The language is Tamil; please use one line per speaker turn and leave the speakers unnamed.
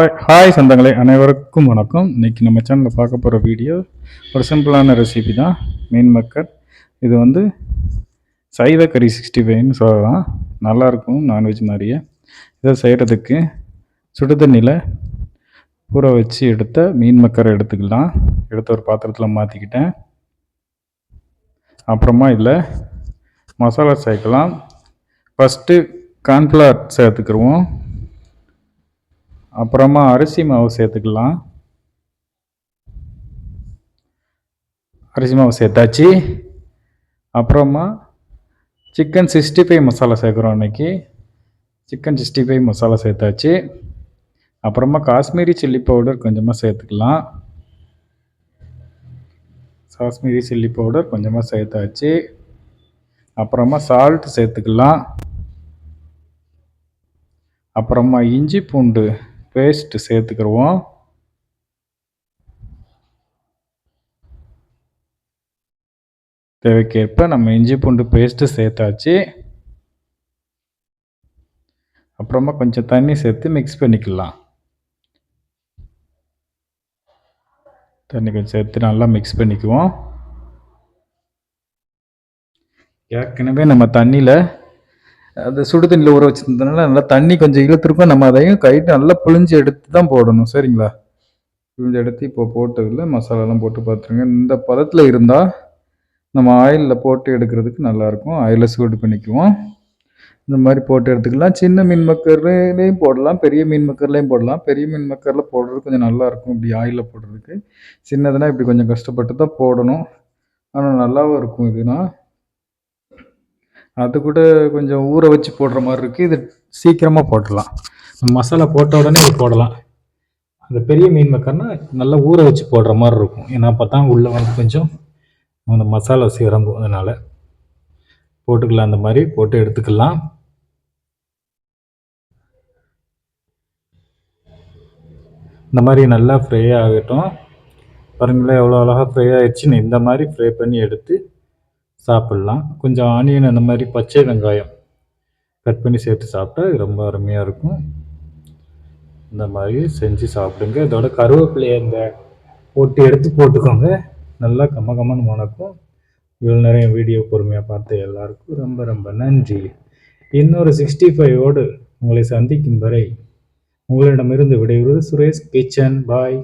ஹாய் ஹாய் சொந்தங்களே அனைவருக்கும் வணக்கம். இன்னைக்கு நம்ம சேனலில் பார்க்க போகிற வீடியோ ஒரு சிம்பிளான ரெசிபி தான். மீன் மக்கள் இது வந்து சைவ கறி சிக்ஸ்டி ஃபைவ்னு சொல்லலாம். நல்லாயிருக்கும் நான்வெஜ் மாதிரியே. இதை செய்கிறதுக்கு சுடு தண்ணியில் ஊற வச்சு எடுத்த மீன் மக்கரை எடுத்துக்கலாம். எடுத்த ஒரு பாத்திரத்தில் மாற்றிக்கிட்டேன் அப்புறமா இதில் மசாலா சேர்க்கலாம். ஃபஸ்ட்டு கார்ன்ஃப்ளவர் சேர்த்துக்கிருவோம். அப்புறமா அரிசி மாவு சேர்த்துக்கலாம். அரிசி மாவு சேர்த்தாச்சு. அப்புறமா சிக்கன் சிக்ஸ்டி ஃபைவ் மசாலா சேர்க்குறோம் அன்றைக்கி சிக்கன் சிக்ஸ்டி ஃபைவ் மசாலா சேர்த்தாச்சு. அப்புறமா காஷ்மீரி சில்லி பவுடர் கொஞ்சமாக சேர்த்துக்கலாம். காஷ்மீரி சில்லி பவுடர் கொஞ்சமாக சேர்த்தாச்சு. அப்புறமா சால்ட் சேர்த்துக்கலாம். அப்புறமா இஞ்சி பூண்டு பேஸ்ட் சேர்த்துக்கிடுவோம். தேவைக்கேற்ப நம்ம இஞ்சி பூண்டு பேஸ்ட்டு சேர்த்தாச்சு. அப்புறமா கொஞ்சம் தண்ணி சேர்த்து மிக்ஸ் பண்ணிக்கலாம். தண்ணி கொஞ்சம் சேர்த்து நல்லா மிக்ஸ் பண்ணிக்குவோம். ஏற்கனவே நம்ம தண்ணியில் அந்த சுடு தண்ணியில் ஊற வச்சுருந்ததுனால நல்லா தண்ணி கொஞ்சம் இழுத்துருக்கும். நம்ம அதையும் கைட்டு நல்லா புழிஞ்சு எடுத்து தான் போடணும். சரிங்களா? புழிஞ்சு எடுத்து இப்போ போட்டதில் மசாலாலாம் போட்டு பார்த்துருங்க. இந்த பதத்தில் இருந்தால் நம்ம ஆயிலில் போட்டு எடுக்கிறதுக்கு நல்லாயிருக்கும். ஆயிலில் சூடு பண்ணிக்குவோம். இந்த மாதிரி போட்டு எடுத்துக்கலாம். சின்ன மீன் மக்கர்லேயும் போடலாம். பெரிய மீன் மக்கர்லேயும் போடலாம். பெரிய மீன் மக்கரில் போடுறது கொஞ்சம் நல்லாயிருக்கும். இப்படி ஆயிலில் போடுறதுக்கு. சின்னதுனால் இப்படி கொஞ்சம் கஷ்டப்பட்டு தான் போடணும். ஆனால் நல்லாவும் இருக்கும் இதுனால் அது கூட கொஞ்சம் ஊற வச்சு போடுற மாதிரி இருக்குது இது சீக்கிரமாக போட்டுடலாம். மசாலா போட்ட உடனே இது போடலாம். அந்த பெரிய மீன் மக்கர்னா நல்லா ஊற வச்சு போடுற மாதிரி இருக்கும். ஏன்னா பார்த்தா உள்ளே வந்து கொஞ்சம் அந்த மசாலா இறங்கும் அதனால் போட்டுக்கலாம். அந்த மாதிரி போட்டு எடுத்துக்கலாம். இந்த மாதிரி நல்லா ஃப்ரை ஆகட்டும். பாருங்களேன் எவ்வளோ அழகாக ஃப்ரை ஆகிடுச்சின்னு இந்த மாதிரி ஃப்ரை பண்ணி எடுத்து சாப்பிட்லாம். கொஞ்சம் ஆனியன் அந்த மாதிரி பச்சை வெங்காயம் கட் பண்ணி சேர்த்து சாப்பிட்டா ரொம்ப அருமையாக இருக்கும். இந்த மாதிரி செஞ்சு சாப்பிடுங்க. இதோட கருவேப்பிலையை இந்த போட்டு எடுத்து போட்டுக்கோங்க. நல்லா கம்ம கம்மன்னு மணக்கும். இவ்வளோ நிறைய வீடியோ பொறுமையாக பார்த்த எல்லாருக்கும் ரொம்ப ரொம்ப நன்றி. இன்னொரு சிக்ஸ்டி ஃபைவோடு உங்களை சந்திக்கும் வரை உங்களிடமிருந்து விடைபெறுவது சுரேஷ் கிச்சன். பாய்